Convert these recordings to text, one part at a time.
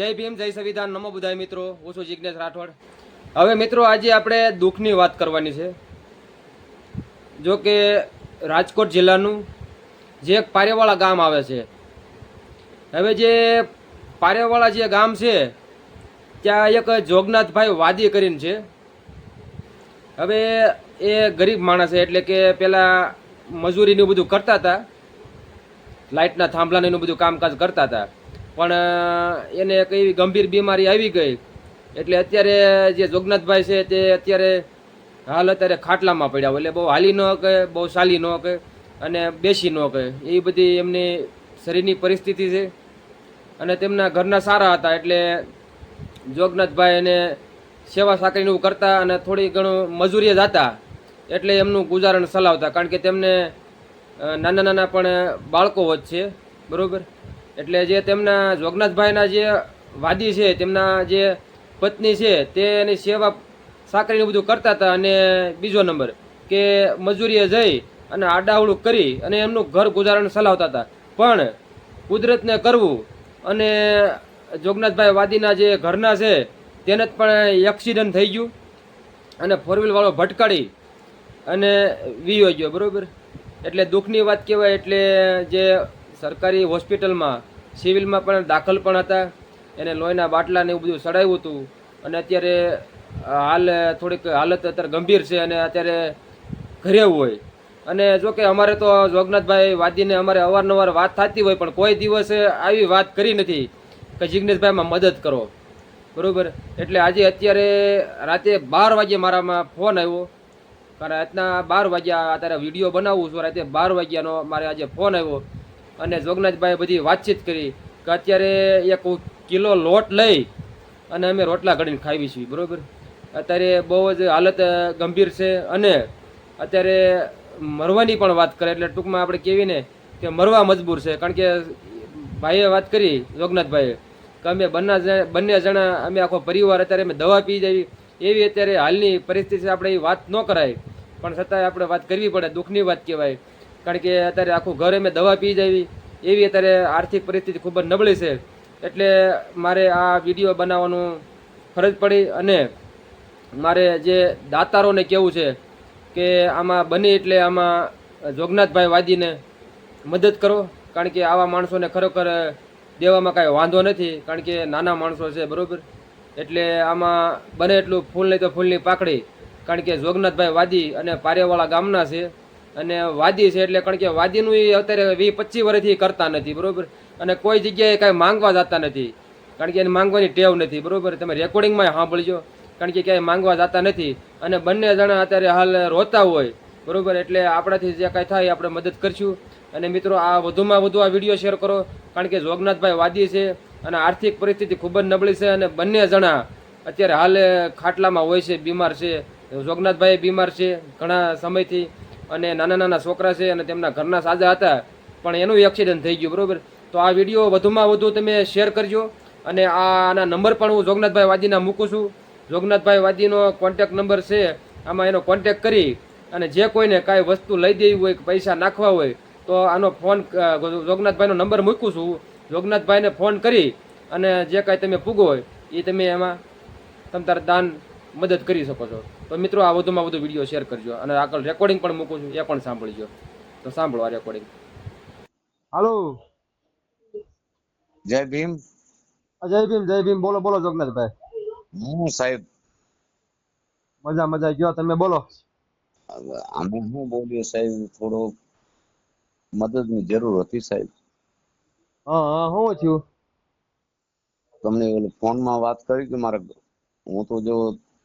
જય ભીમ, જય સંવિધાન. નમો બુધાય મિત્રો. હું છું જિજ્ઞેશ રાઠોડ. હવે મિત્રો, આજે આપણે દુઃખની વાત કરવાની છે. જો કે રાજકોટ જિલ્લાનું જે એક પારેવાળા ગામ આવે છે. હવે જે પારેવાળા જે ગામ છે, ત્યાં એક જોગનાથભાઈ વાદી કરીને છે. હવે એ ગરીબ માણસ છે, એટલે કે પહેલાં મજૂરીનું બધું કરતા હતા. લાઇટના થાંભલાનું બધું કામકાજ કરતા હતા. પણ એને એક એવી ગંભીર બીમારી આવી ગઈ. એટલે અત્યારે જે જોગનાથભાઈ છે તે અત્યારે હાલ અત્યારે ખાટલામાં પડ્યા એટલે બહુ હાલી ન કે બહુ ચાલી ન કે અને બેસી ન કહે એ બધી એમની શરીરની પરિસ્થિતિ છે. અને તેમના ઘરના સારા હતા એટલે જોગનાથભાઈ એને સેવા સાંકળીને એવું કરતા અને થોડી ઘણું મજૂરીએ જતા એટલે એમનું ગુજારણ ચલાવતા કારણ કે તેમને નાના નાના પણ બાળકો વચ્ચે બરોબર? એટલે જે તેમના જોગનાથભાઈના જે વાદી છે, તેમના જે પત્ની છે તે એની સેવા સાકરીને બધું કરતા હતા અને બીજો નંબર કે મજૂરીએ જઈ અને આડાવડું કરી અને એમનું ઘર ગુજારણ ચલાવતા હતા. પણ કુદરતને કરવું અને જોગનાથભાઈ વાદીના જે ઘરના છે, તેને જ પણ એક્સિડન્ટ થઈ ગયું અને ફોર વ્હીલ વાળો ભટકાડી અને વીયો ગયો, બરાબર? એટલે દુઃખની વાત કહેવાય, એટલે જે સરકારી હોસ્પિટલમાં, સિવિલમાં પણ દાખલ પણ હતા. એને લોહીના બાટલા ને એવું બધું ચડાવ્યું હતું. અને અત્યારે હાલ થોડીક હાલત અત્યારે ગંભીર છે અને અત્યારે ઘરે હોય. અને જો કે અમારે તો જોગનાથભાઈ વાદીને અમારે અવારનવાર વાત થતી હોય, પણ કોઈ દિવસે આવી વાત કરી નથી કે જિગ્નેશભાઈમાં મદદ કરો. બરાબર? એટલે આજે અત્યારે રાતે બાર વાગે મારામાં ફોન આવ્યો. કારણ રાતના બાર વાગ્યા અત્યારે વીડિયો બનાવું છું, રાતે બાર વાગ્યાનો મારે આજે ફોન આવ્યો. અને જોગનાથભાઈ બધી વાતચીત કરી કે અત્યારે એક કિલો લોટ લઈ અને અમે રોટલા ઘડીને ખાવી છીએ બરોબર? અત્યારે બહુ જ હાલત ગંભીર છે અને અત્યારે મરવાની પણ વાત કરે, એટલે ટૂંકમાં આપણે કહેવીને કે મરવા મજબૂર છે. કારણ કે ભાઈએ વાત કરી, જોગનાથભાઈએ, કે અમે બંને બંને જણા, અમે આખો પરિવાર અત્યારે અમે દવા પી જવી એવી અત્યારે હાલની પરિસ્થિતિ આપણે એ વાત ન કરાય. પણ છતાંય આપણે વાત કરવી પડે, દુઃખની વાત કહેવાય. કારણ કે અત્યારે આખું ઘર અમે દવા પી જવી એવી અત્યારે આર્થિક પરિસ્થિતિ ખૂબ જ નબળી છે. એટલે મારે આ વીડિયો બનાવવાનું ફરજ પડી અને મારે જે દાતારોને કહેવું છે કે આમાં બને એટલે આમાં જોગનાથભાઈ વાદીને મદદ કરો, કારણ કે આવા માણસોને ખરેખર દેવામાં કાંઈ વાંધો નથી, કારણ કે નાના માણસો છે, બરાબર? એટલે આમાં બને એટલું ફૂલ નહીં તો ફૂલની પાકડી કારણ કે જોગનાથભાઈ વાદી અને પારેવાળા ગામના છે. અને વાદી છે એટલે કારણ કે વાદીનું એ અત્યારે વીસ પચીસ વર્ષથી કરતા નથી, બરોબર? અને કોઈ જગ્યાએ કાંઈ માંગવા જતા નથી. કારણ કે એને માંગવાની ટેવ નથી, બરોબર? તમે રેકોર્ડિંગમાં સાંભળજો. કારણ કે ક્યાંય માંગવા જતા નથી. અને બંને જણા અત્યારે હાલ રોતા હોય, બરોબર? એટલે આપણાથી જે કાંઈ થાય આપણે મદદ કરશું. અને મિત્રો, આ વધુમાં વધુ આ વીડિયો શેર કરો. કારણ કે જોગનાથભાઈ વાદી છે અને આર્થિક પરિસ્થિતિ ખૂબ જ નબળી છે અને બંને જણા અત્યારે હાલ ખાટલામાં હોય છે, બીમાર છે. જોગનાથભાઈ બીમાર છે ઘણા સમયથી. અને નાના નાના છોકરા છે અને તેમના ઘરના સાજા હતા, પણ એનું એક્સિડન્ટ થઈ ગયું, બરાબર? તો આ વીડિયો વધુમાં વધુ તમે શેર કરજો અને આના નંબર પણ હું જોગનાથભાઈ વાદીના મૂકું છું. જોગનાથભાઈ વાદીનો કોન્ટેક નંબર છે, આમાં એનો કોન્ટેક કરી અને જે કોઈને કાંઈ વસ્તુ લઈ દેવી હોય પૈસા નાખવા હોય, તો આનો ફોન જોગનાથભાઈનો નંબર મૂકું છું. જોગનાથભાઈને ફોન કરી અને જે કાંઈ તમે પૂગો હોય એ તમે એમાં તમ તારે દાન મદદ કરી શકો છો. તો મિત્રો આ વધુમાં વધુ વીડિયો શેર કરજો અને આગળ રેકોર્ડિંગ પણ મૂકું છું એ પણ સાંભળજો. તો સાંભળો આ રેકોર્ડિંગ હાલો જય ભીમ. જય ભીમ જય ભીમ. બોલો બોલો જોગનાથભાઈ હું સાહેબ. મજા મજા. ગયો તમે બોલો. અમે હું બોલ્યો સાહેબ? થોડો મદદની જરૂર હતી સાહેબ. હા હા શું થયું તમને ઓલું ફોનમાં વાત કરી કે મારે હું તો જો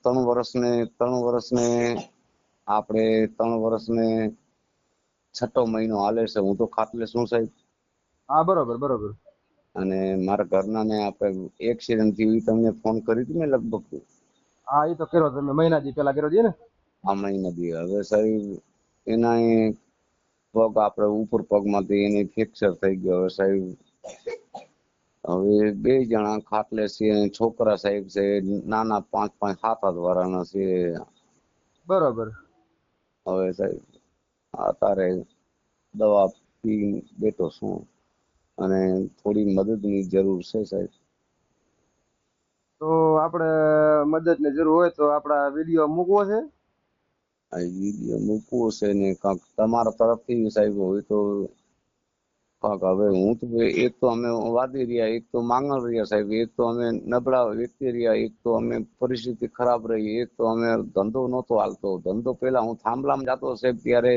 ત્રણ વર્ષને ત્રણ વર્ષને આપણે ત્રણ વર્ષને છઠ્ઠો મહિનો હાલે છે. હું તો ખાટલે શું સાહેબ. હા બરોબર બરોબર. અને મારા ઘરના ને આપણે એક્સિડન્ટ ઈ તમને ફોન કરી હતી મેં લગભગ? હા એ તો કર્યો તમે મહિના દી પેલા કર્યો છે ને? આ મહિના દી. હવે સાહેબ એના પગ આપણે ઉપર પગમાંથી એને ફ્રેક્ચર થઈ ગયો. હવે સાહેબ હવે બે જણા ખાટલે છે છોકરા સાહેબ છે નાના પાંચ પાંચ સાત આઠ વાળાના છે. બરોબર. હવે સાહેબ અત્યારે દવા પી બેઠો છું અને થોડી મદદની જરૂર છે સાહેબ. તો આપણે મદદની જરૂર હોય તો આપણા વીડિયો મૂકવો છે? આ વીડિયો મૂકવો છે ને કાંક તમારા તરફથી સાહેબ હોય તો કાંક હવે હું તો એક તો અમે વાદી રહ્યા એક તો માંગણ રહ્યા સાહેબ એક તો અમે નબળા વ્યક્તિ રહ્યા એક તો અમે પરિસ્થિતિ ખરાબ રહી એક તો અમે ધંધો નહોતો હાલતો. ધંધો પેલા હું થાંભલામ જતો સાહેબ ત્યારે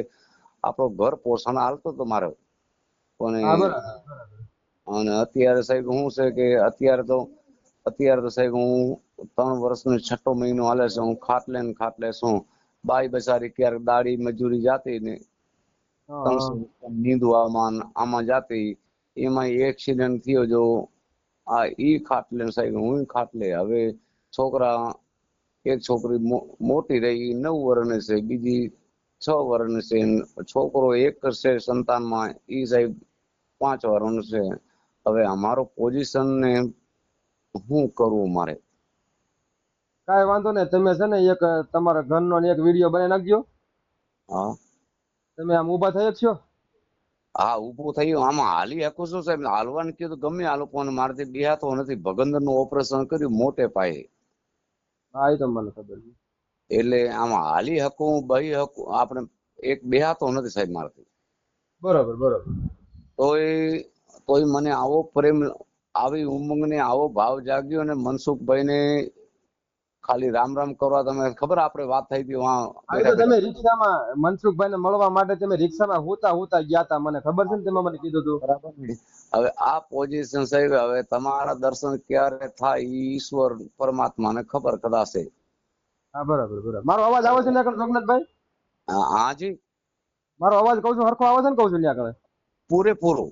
આપણો ઘર પોષણ હાલતો તો મારો. પણ અને અત્યારે સાહેબ હું છે કે અત્યારે તો અત્યારે તો સાહેબ હું ત્રણ વર્ષનો છઠ્ઠો મહિનો હાલે છે હું ખાટલે ને ખાટલે છું. બાઈ બચારી ક્યારેક દાડી મજૂરી જાતી ને નીંદવામાં આમાં જાતી એમાં એક્સિડન્ટ થયો જો આ ઈ ખાટલે સાહેબ હું ખાટલે. હવે છોકરા એક છોકરી મોટી રહી નવ વર્ષની છે બીજી છ વર્ષની છે છોકરો એક છે સંતાનમાં ઈ સાહેબ પાંચ વર્ષનો છે. હવે અમારો પોઝિશન ને શું કરવું મારે? કાંઈ વાંધો નહીં. તમે છે ને એક તમારા ઘરનો એક વીડિયો બનાવી નાખજો. હા. તમે આમ ઊભા થયા છો? હા ઊભું થયું. આમાં હાલી શકો છો સાહેબ. હાલવાનું કીધું તો ગમે આ લોકોને મારાથી બેહાતો નથી. ભગંદરનું ઓપરેશન કર્યું મોટે પાયે. હા એ તો મને ખબર છે. એટલે આમાં હાલી હકું બહી હકું આપણે એક બેહાતો નથી સાહેબ મારાથી. બરોબર બરોબર. તોય તોય મને આવો પ્રેમ આવી ઉમંગ ને આવો ભાવ જાગ્યો ને મનસુખભાઈ ને ખાલી રામ રામ કરવા તમે ખબર આપણે વાત થઈ હતી આ તમે રિક્ષામાં મનસુખભાઈ ને મળવા માટે તમે રિક્ષામાં હોતા હોતા ગયા હતા મને ખબર છે ને તમે મને કીધું હતું બરાબર હવે આ પોઝિશન સાહેબ હવે તમારા દર્શન ક્યારે થાય ઈશ્વર ઈશ્વર પરમાત્માને ખબર કદાચ હા બરાબર બરાબર. મારો અવાજ આવે છે ને આગળ સોમનાથભાઈ? હા હાજી મારો અવાજ કહું છું હરખો આવે છે ને કહું છું ને આગળ? પૂરેપૂરો.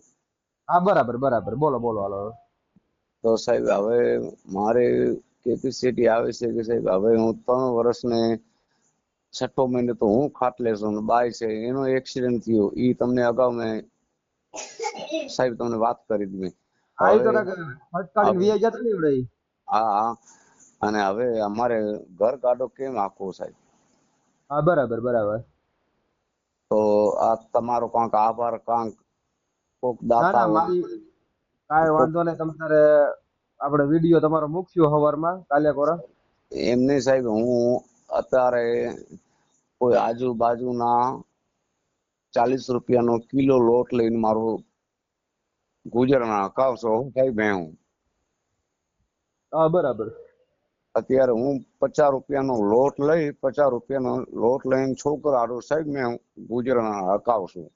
હા બરાબર બરાબર. બોલો બોલો હાલો. તો સાહેબ હવે મારે કેપેસિટી આવે છે કે સાહેબ? હવે હું ત્રણ વર્ષને છઠ્ઠો મહિને તો હું ખાટલે છું બાય છે. એનો એક્સિડન્ટ થયો. એ તમને અગાઉ મેં સાહેબ તમને વાત કરી હતી મેં. હા અને હવે અમારે ઘર કાઢો કેમ આખો સાહેબ? હા બરાબર બરાબર. તો આ તમારો કાંક આભાર કાંક કોક દાતા કાંઈ વાંધો નહીં. તમે તારે આપણે વીડિયો તમારો મૂક્યો હવારમાં કાલે કોરા? એમને સાહેબ હું અત્યારે કોઈ આજુબાજુના ચાલીસ રૂપિયાનો કિલો લોટ લઈને મારું ગુજરાના હકાવ સાહેબ મેં હું? હા બરાબર. અત્યારે હું પચાસ રૂપિયાનો લોટ લઈ પચાસ રૂપિયાનો લોટ લઈને છોકરા સાહેબ મેં ગુજરાના હકાવ છું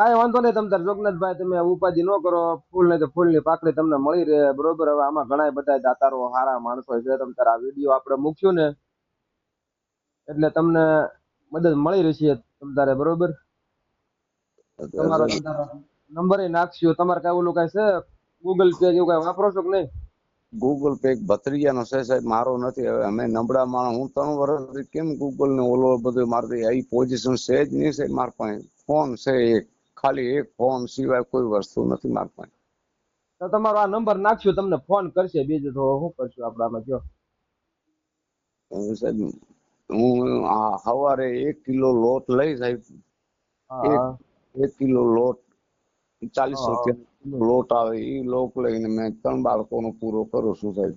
કાંઈ વાંધો નહીં તમે જોગનાથભાઈ તમે ઉપાધિ ન કરો. ફૂલ નહીં તો ફૂલની પાકડી તમને મળી રહે. બરોબર? હવે આમાં ઘણા બધા દાતારો સારા માણસો છે. તમે તારા વીડિયો આપણે મૂક્યું ને એટલે તમને મદદ મળી રહેશે તમે તારે બરોબર? તમારો નંબર નાખશો. તમારે કઈ ઓલું કઈ છે? ગૂગલ પે એવું કઈ વાપરો છો કે નહીં? ગૂગલ પે ભત્રીજાનો છે સાહેબ મારો નથી. હવે અમે નબળા માણસ હું ત્રણ વર્ષથી કેમ ગૂગલ ને ઓલો બધું મારતી? આવી પોઝિશન છે જ નહીં સાહેબ મારા પાસે. ફોન છે એક. ખાલી એક ફોન સિવાય કોઈ વસ્તુ નથી માંગવાની તો તમારો આ નંબર નાખશું તમને ફોન કરશે બીજું તો શું કરશું આપણે આમાં જો. સાહેબ હું સવારે એક કિલો લોટ લઈ સાહેબ એક કિલો લોટ ચાલીસ રૂપિયા લોટ આવે એ લોટ લઈને મેં ત્રણ બાળકોનો પૂરો કરું છું સાહેબ.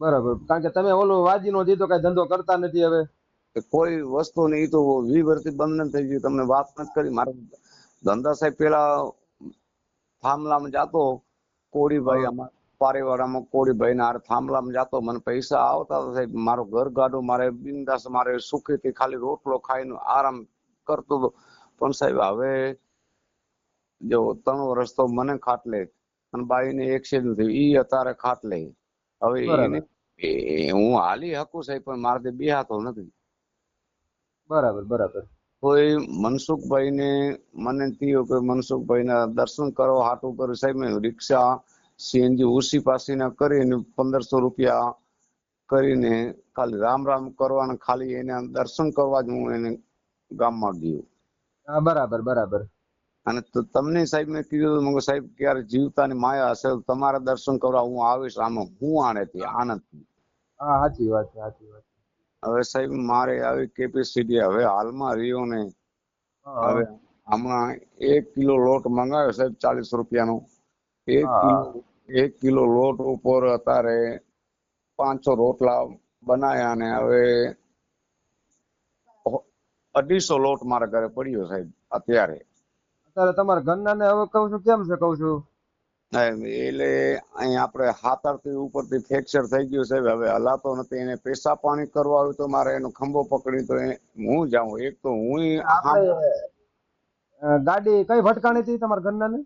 બરાબર. કારણ કે તમે ઓલો વાજીનો દીધો કઈ ધંધો કરતા નથી હવે. કે કોઈ વસ્તુ નહીં તો વી વર્ષથી બંધ નથી થઈ ગયું. તમને વાત નથી કરી. મારા ધંધા સાહેબ પેલા થાંભલામાં જાતો. કોળીભાઈ અમારા પારેવાડામાં કોળીભાઈ ના થાંભલામાં જાતો. મને પૈસા આવતા સાહેબ. મારો ઘર ગાડો મારે બિંદાસ મારે સુખેથી ખાલી રોટલો ખાઈને આરામ કરતો હતો. પણ સાહેબ હવે જો ત્રણ વર્ષ તો મને ખાટલે અને બાઈને એક્સિડન્ટ થયું ઈ અત્યારે ખાટલે. હવે એને હું હાલી હકું સાહેબ પણ મારાથી બેહાતો નથી. બરાબર બરાબર. કોઈ મનસુખભાઈ ને મને થયું કે મનસુખભાઈ ના દર્શન કરવા હાટું કર્યું સાહેબ મેં રિક્ષા સીએનજી ઉસી પાસીના કરીને પંદરસો રૂપિયા કરીને ખાલી રામ રામ કરવાને ખાલી એના દર્શન કરવા જ હું એને ગામમાં ગયો. હા બરાબર બરાબર. અને તમને સાહેબ મેં કીધું સાહેબ ક્યારે જીવતાની માયા હશે તમારા દર્શન કરવા હું આવીશ આમાં હું આણેથી આનંદથી. હા સાચી વાત છે સાચી વાત. હવે સાહેબ મારે આવી કેપેસિટી હવે હાલમાં રહ્યો ને હવે હમણાં એક કિલો લોટ મંગાવ્યો સાહેબ ચાલીસ રૂપિયાનો. એક કિલો એક કિલો લોટ ઉપર અત્યારે પાંચસો રોટલા બનાયા ને હવે અઢીસો લોટ મારા ઘરે પડ્યો સાહેબ અત્યારે. અત્યારે તમારા ઘરના ને હવે કહું છું કેમ છે કહું છું? એટલે અહીં આપણે હાથરથી ઉપરથી ફ્રેક્ચર થઈ ગયું છે. હવે હલાતો નથી. એને પેશાબ પાણી કરવા આવ્યું તો મારે એનો ખંભો પકડી તો એ- હું જાઉં. એક તો હું ગાડી કઈ ભટકાણી હતી તમારા ઘરના ને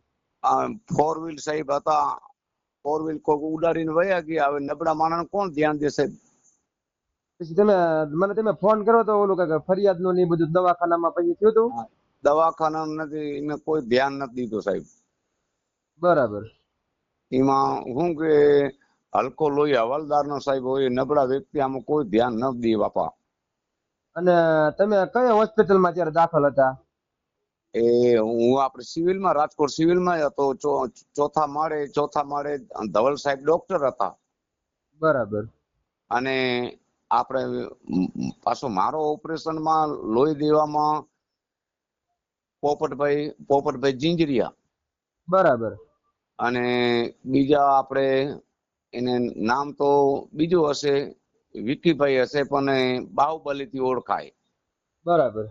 ફોર વ્હીલ સાહેબ હતા. ફોર વ્હીલ કોક ઉડાડીને વયા ગયા. હવે નબળા માણસ કોણ ધ્યાન દે સાહેબ પછી તમે મને તમે ફોન કર્યો તો ઓલું કે ફરિયાદનું ને બધું દવાખાનામાં પછી થયું હતું? દવાખાના નથી. એને કોઈ ધ્યાન નથી દીધું સાહેબ. બરાબર. એમાં શું કે હલકો લોહી હવાલદાર નો સાહેબ હોય નબળા વ્યક્તિ આમાં કોઈ ધ્યાન ન દે બાપા. અને તમે કઈ હોસ્પિટલમાં અત્યારે દાખલ હતા? એ હું આપણે સિવિલમાં રાજકોટ સિવિલમાં હતો. ચોથા માળે ચોથા માળે ધવલ સાહેબ ડોક્ટર હતા. બરાબર. અને આપણે પાછો મારો ઓપરેશનમાં લોહી દેવામાં પોપટભાઈ પોપટભાઈ જિંજરિયા. બરાબર. અને બીજા આપણે એને નામ તો બીજું હશે વિકીભાઈ હશે પણ એ બાહુબલીથી ઓળખાય. બરાબર.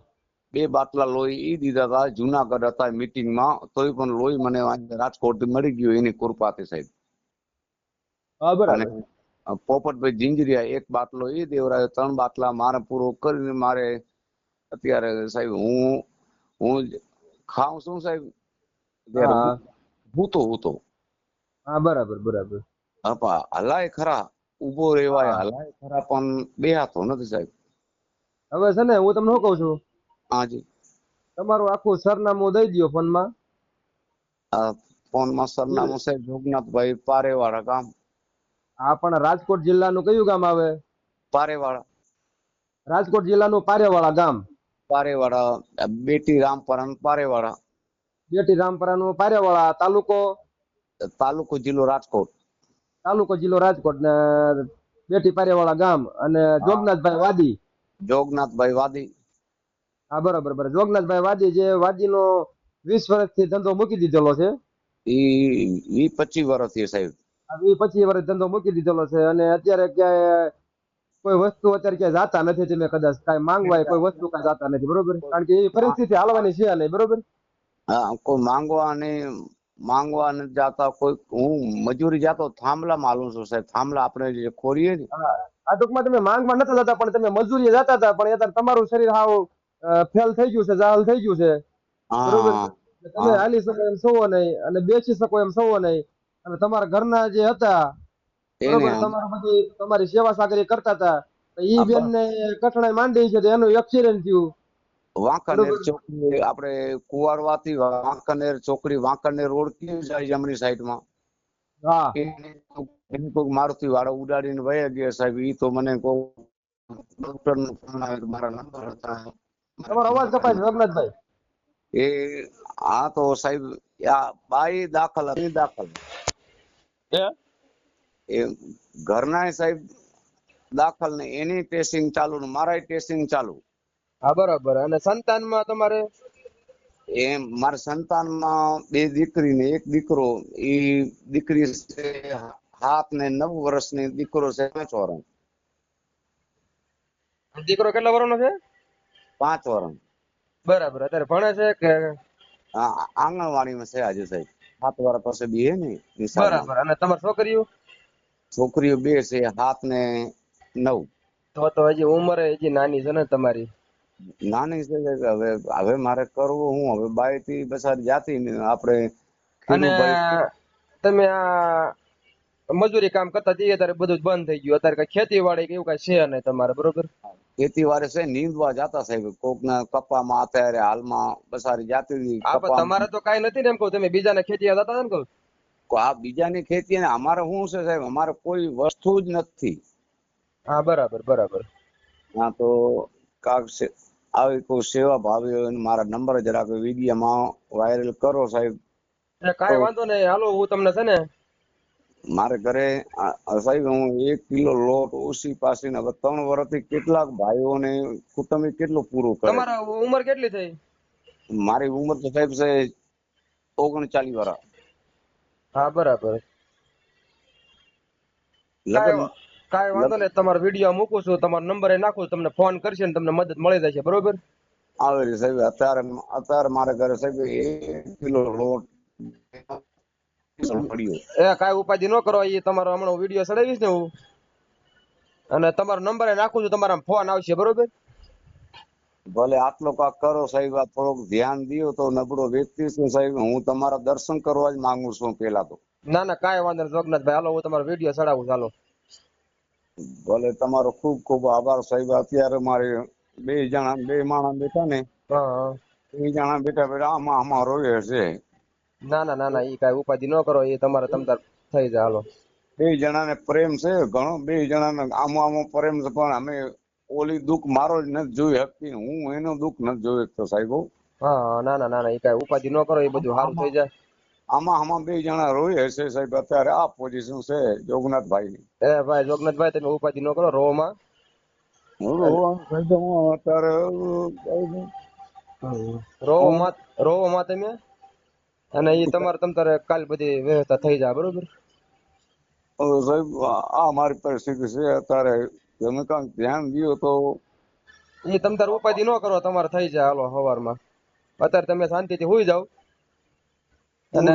બે બાટલા લોહી ઈ દીધા હતા જુનાગઢ હતા મિટિંગમાં તોય પણ લોહી મને રાજકોટ મળી ગયું એની કૃપાથી સાહેબ. અને બરાબર પોપટભાઈ જિંજરિયા એક બાટલો એ દેવરાયો ત્રણ બાટલા મારે પૂરો કરીને મારે અત્યારે સાહેબ હું હું ખાઉં છું સાહેબ. હા. હૂતો હા બરાબર બરાબર. આપા હલાય ખરા. ઊભો રેવાય હા. હલાય ખરા પણ બેહાતો નથી સાહેબ. હવે છે ને હું તમને શું કહું છું? હાજી તમારું આખું સરનામું દઈ દો ફોનમાં. ફોનમાં સરનામું છે જોગનાથભાઈ પારેવાળા ગામ. હા પણ રાજકોટ જિલ્લાનું કયું ગામ આવે? પારેવાળા. રાજકોટ જિલ્લાનું પારેવાળા ગામ. પારેવાળા બેટી રામપરા પારેવાળા. બેટી રામપરાનું પારેવાળા તાલુકો? તાલુકો જિલ્લો રાજકોટ. તાલુકો જિલ્લો રાજકોટ ને બેટી પારેવાળા ગામ અને જોગનાથભાઈ વાદી. જોગનાથભાઈ વાદી. હા બરાબર બરાબર. જોગનાથભાઈ વાદી જે વાદીનો વીસ વર્ષથી ધંધો મૂકી દીધેલો છે? ઈ ઈ પચીસ વર્ષથી સાહેબ. ઈ પચીસ વર્ષ ધંધો મૂકી દીધેલો છે અને અત્યારે ક્યાંય કોઈ વસ્તુ અત્યારે ક્યાંય જાતા નથી તમે કદાચ કાંઈ માંગવાય કોઈ વસ્તુ કાંઈ જાતા નથી બરોબર? કારણ કે એ પરિસ્થિતિ હાલવાની છે નહીં બરોબર? કોઈ માંગવા ને માંગવા નથી જાતા કોઈ હું મજૂરી જાતો થાંભલા માલું છું સાહેબ. થાંભલા આપણે જે ખોરીએ ને. આ ટૂંકમાં તમે માંગવા નતા જતા પણ તમે મજૂરી જતા હતા પણ અત્યારે તમારું શરીર હાવ ફેલ થઈ ગયું છે જાહલ થઈ ગયું છે. બરોબર. તમે હાલી શકો એમ સવો નહીં અને બેસી શકો એમ સવો નહીં. અને તમારા ઘરના જે હતા બરોબર તમારું બધી તમારી સેવા સાગરી કરતા હતા. એ ઈ બેન ને કઠણાઈ માંડી છે એનું એક્સિડન્ટ થયું. વાંકાનેર. ચોકડી આપણે કુવારવાથી વાંકાનેર ચોકડી વાંકાનેર રોડ કેવી જાય જમણી સાઈડમાં? હા. એને કોઈક મારુતિ વાળો ઉડાડીને વહી ગયા સાહેબ ઈ તો મને ડોક્ટર નો ફોન આવ્યો મારા નંબર હતા. તમારો અવાજ કપાય છે રમનાથભાઈ એ આ તો સાહેબ આ બાઈ દાખલ હતી દાખલ. એ ઘરના સાહેબ દાખલ ને એની ટેસ્ટિંગ ચાલુ ને મારા ટેસ્ટિંગ ચાલુ. હા બરાબર. અને સંતાનમાં તમારે? એ મારા સંતાનમાં બે દીકરી ને એક દીકરો. એ દીકરી છે હાથ ને નવ વર્ષની દીકરો છે પાંચ વર્ષ દીકરો કેટલા વર્ષનો છે? પાંચ વર્ષ બરાબર. અત્યારે ભણે છે કે? આંગણવાડીમાં છે આજે સાહેબ. સાત વર્ષ પછી બે હે ને બરાબર. અને તમારી છોકરીઓ? છોકરીઓ બે છે હાથ ને નવ. તો તો હજી ઉંમર હજી નાની છે ને તમારી. નાની છે કે હવે હવે મારે કરવું હું હવે બાયથી બસારી જાતી ને આપણે અને તમે આ મજૂરી કામ કરતા જઈએ ત્યારે બધું બંધ થઈ ગયું. અત્યારે કઈ ખેતીવાડી કે એવું કઈ છે નહીં તમારે બરોબર? ખેતી વારે છે નીંદવા જતા સાહેબ કોક ના કપામાં અત્યારે હાલમાં બસારી જાતી. તમારે તો કઈ નથી ને એમ કહું. તમે બીજાને ખેતી જતા હતા ને કહું? આ બીજાની ખેતી ને અમારે શું છે સાહેબ? અમારે કોઈ વસ્તુ જ નથી. હા બરાબર બરાબર. હા તો કાક આવી કોઈ સેવા ભાવી હોય મારા નંબર જરાક વિડીયોમાં વાયરલ કરો સાહેબ. કાંઈ વાંધો નહીં. હાલો હું તમને છે ને મારે ઘરે સાહેબ હું એક કિલો લોટ ઓછી પાસીને ત્રણ વર્ષથી કેટલાક ભાઈઓને કુટુંબી કેટલું પૂરું કરે? તમારા ઉંમર કેટલી થઈ? મારી ઉંમર તો સાહેબ છે ઓગણચાલીસ વર્ષ હા બરાબર. લગ્ન કાંઈ વાંધો નહીં તમારો વીડિયો મૂકું છું તમારો નંબર નાખું છું, તમને ફોન કરશે ને તમને મદદ મળી જશે બરોબર? આવે રે સાહેબ અત્યારે અત્યારે મારે ઘરે સાહેબ એક કિલો લોટ એ કાંઈ ઉપાધિ ન કરો એ તમારો હમણાં વીડિયો ચડાવીશ ને હું. અને તમારો નંબર નાખું છું તમારા ફોન આવશે બરોબર? ભલે આટલો કાક કરો સાહેબ આ થોડોક ધ્યાન દો તો નબળો વ્યક્તિ છું સાહેબ હું તમારા દર્શન કરવા જ માંગુ છું પેલા તો. ના ના કાંઈ વાંધો નહીં જોગનાથભાઈ હાલો હું તમારો વીડિયો ચડાવું ચાલો ભલે તમારો ખૂબ ખૂબ આભાર સાહેબ. અત્યારે મારે બે જણા બે માણસ બેઠા ને. બે જણા બેઠા બેઠા આમાં આમાં રોવે છે. ના ના ના ના એ કાંઈ ઉપાધિ ન કરો એ તમારે તમતાર થઈ જાય હાલો. બે જણાને પ્રેમ છે ઘણો બે જણાને આમ આમો પ્રેમ છે પણ અમે ઓલી દુઃખ મારો જ નથી જોઈ શકતી હું એનો દુઃખ નથી જોઈ શકતો સાહેબ હા. હા, ના ના ના ના એ કાંઈ ઉપાધિ ન કરો એ બધું સારું થઈ જાય. આમાં આમાં બે જણા રોય હશે સાહેબ. અત્યારે આ પોઝિશન છે જોગનાથભાઈ. ની એ ભાઈ જોગનાથભાઈ તમે ઉપાધિ ન કરો રોમાં. અત્યારે રોમાં રોમાં તમે? અને એ તમારે તમ તારે કાલ બધી વ્યવસ્થા થઈ જાય બરોબર? સાહેબ આ આ મારી પરિસ્થિતિ છે. અત્યારે તમે કાંક ધ્યાન દો તો. એ તમ તારે ઉપાધિ ન કરો તમારે થઈ જાય હાલો સવારમાં અત્યારે તમે શાંતિથી હોઈ જાઓ. અને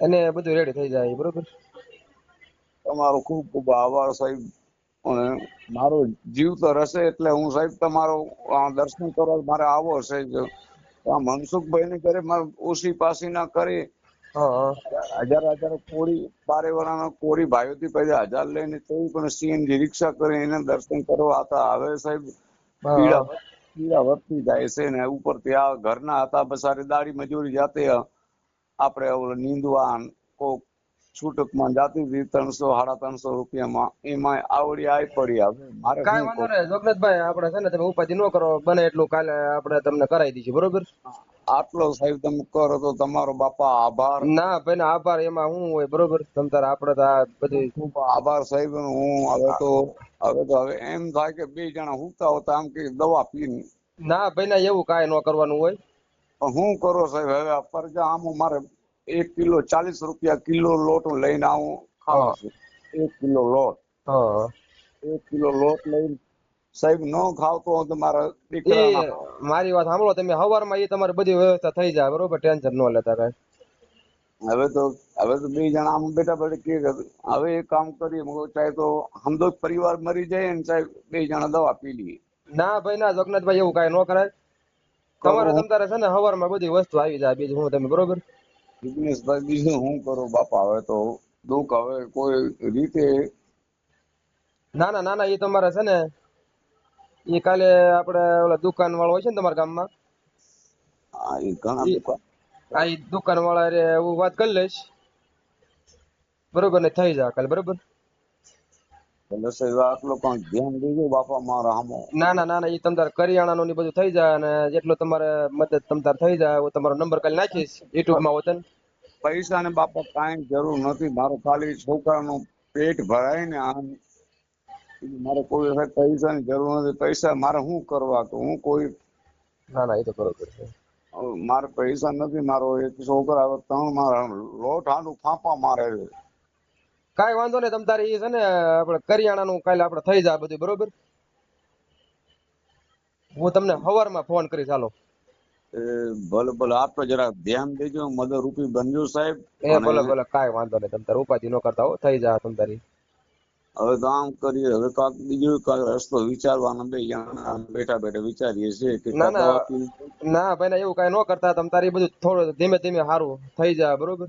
અને બધું રેડી થઈ જાય બરોબર? તમારો ખૂબ ખૂબ આભાર સાહેબ. અને મારો જીવ તો રહેશે એટલે હું સાહેબ તમારો દર્શન કરવા મારે આવો છે મનસુખભાઈ ને ઘરે મારે ઓછી પાસી ના કરી. હજાર હજાર કોળી બારે વરાના કોરી ભાઈઓ થી પછી હજાર લઈને તોય પણ સીએનજી રિક્ષા કરી એને દર્શન કરવા હતા. હવે સાહેબ પીડા પીડા વધતી જાય છે ને ઉપર ત્યાં ઘરના હતા બસારે દાડી મજૂરી જાતે આપણે ઓલું નીંદવાન કોક છૂટકમાં જાતી હતી ત્રણસો સાડા ત્રણસો રૂપિયામાં એમાં આવડી આઈ પડી આવે. મારે કાંઈ વાંધો નહીં. જોગનાથભાઈ આપણે છે ને તમે ઉપાધિ ન કરો બને એટલું કાલે આપણે તમને કરાવી દઈશું બરોબર? આટલો સાહેબ તમે કરો તો તમારો બાપા આભાર. ના ભાઈ ના આભાર એમાં હું હોય બરોબર? તમ તારે આપણે તો આ બધી ખૂબ આભાર સાહેબ હું હવે તો હવે તો હવે એમ થાય કે બે જણા હુતા હોતા આમ કે દવા પીને. ના ભાઈ ના એવું કાંઈ ન કરવાનું હોય. હું કરો સાહેબ? હવે પરજા આમ મારે એક કિલો ચાલીસ રૂપિયા કિલો લોટ લઈને આવું ખાવા એક કિલો લોટ. હા. એક કિલો લોટ લઈને સાહેબ ન ખાવતો હોય તો મારા દીકરા મારી વાત સાંભળો તમે સવારમાં એ તમારે બધી વ્યવસ્થા થઈ જાય બરોબર? ટેન્શન ન લેતા કાંઈ. હવે તો હવે તો બે જણા આમ બેઠા બેઠા કે હવે એક કામ કરીએ ચાહે તો સમજો પરિવાર મરી જાય ને સાહેબ બે જણા દવા પી લઈએ. ના ભાઈ ના જગન્નાથભાઈ એવું કાંઈ ન કરાય. તમારે તમ તારે છે ને સવારમાં બધી વસ્તુ આવી જાય બીજું હું તમે બરોબર? વિઘ્નેશભાઈ બીજું હું કરો બાપા હવે તો દુઃખ હવે કોઈ રીતે ના ના ના ના એ તમારે છે ને એ કાલે આપણે ઓલા દુકાન વાળો હોય છે ને તમારા ગામમાં? હા એ ઘણા દુકાન હા એ દુકાન વાળા રે હું વાત કરી લઈશ. બરોબર ને થઈ જાય કાલે બરોબર એટલે સાહેબ આટલો પણ ધ્યાન દેજો બાપા મારા હામો ના ના ના ના એ તમારે કરિયાણા નું બધું થઈ જાય અને જેટલું તમારે મદદ તમતાર થઈ જાય હું તમારો નંબર કાલે નાખીશ યુટ્યુબમાં હોતન પૈસા ને બાપા કાંઈ જરૂર નથી મારો ખાલી છોકરાનું પેટ ભરાય ને આમ. મારે કોઈ વખત પૈસાની જરૂર નથી પૈસા મારે શું કરવા તો હું કોઈ ના ના એ તો બરોબર છે. મારે પૈસા નથી મારો એક છોકરા ત્રણ મારા લોટ હાંડું ફાંફા મારે છે. કાંઈ વાંધો નહીં તમ તારે એ છે ને આપણે કરિયાણાનું કાલે આપણે થઈ જાય બધું બરોબર? હું તમને સવારમાં ફોન કરીશ હાલો. ભલે ભલે આપણે જરા ધ્યાન દેજો મદદ રૂપી બનજો સાહેબ. એ ભલે ભલે કાંઈ વાંધો નહીં તમ તારે ઉપાધિ ન કરતા હો થઈ જાય તમ તારી. હવે તો આમ કરીએ હવે કાંક બીજો કાંઈક રસ્તો વિચારવાનો બે જણા બેઠા બેઠા વિચારીએ છીએ કે ના, ના. ના ભાઈ ના એવું કાંઈ ન કરતા તમ તારી બધું થોડું ધીમે ધીમે સારું થઈ જાય બરોબર?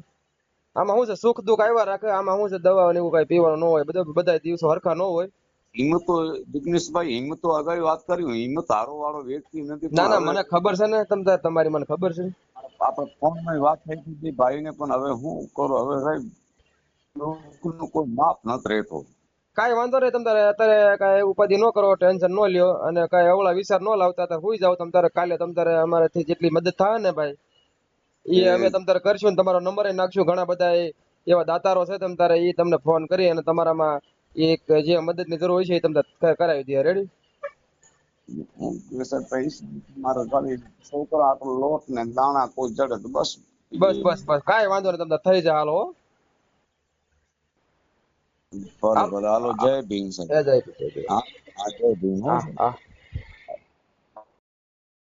આમાં શું છે? સુખ દુઃખ આવ્યા રાખે આમાં શું છે? દવા ને એવું કઈ પીવાનું ન હોય બધા બધા દિવસો હરખા ન હોય. હિંમત તો જિગ્નેશભાઈ હિંમત તો અગાઉ વાત કરી હું હિંમત હારો વાળો વ્યક્તિ નથી ના ના મને ખબર છે ને તમને તમારી મને ખબર છે. આપણે ફોનમાં વાત થઈ હતી ભાઈ ને પણ હવે હું કરો? હવે સાહેબ કોઈ માપ નથી રહેતો. કાંઈ વાંધો નહીં તમારે અત્યારે કાંઈ ઉપાધિ ન કરો ટેન્શન ન લ્યો અને કાંઈ અવળા વિચાર ન લાવતા તારે હુઈ જાવ તમ તારે કાલે તમ તારે અમારાથી જેટલી મદદ થાય ને ભાઈ એ અમે તમ તારે કરશું ને તમારો નંબર નાખશું ઘણા બધા એવા દાતારો છે તમ તારે એ તમને ફોન કરી અને તમારામાં એક જે મદદની જરૂર હોય છે એ તમને કરાવી દે. રેડી હું કે સાહેબ પૈસા મારે ખાલી છોકરા આટલો લોટ ને દાણા કોઈ જડે તો બસ. બસ બસ બસ. કાંઈ વાંધો નહીં તમને થઈ જાય. હાલો ભલે હાલો જય ભીમ સર. જય ભીમ, જય ભીમ. હા જય ભીમ. હા.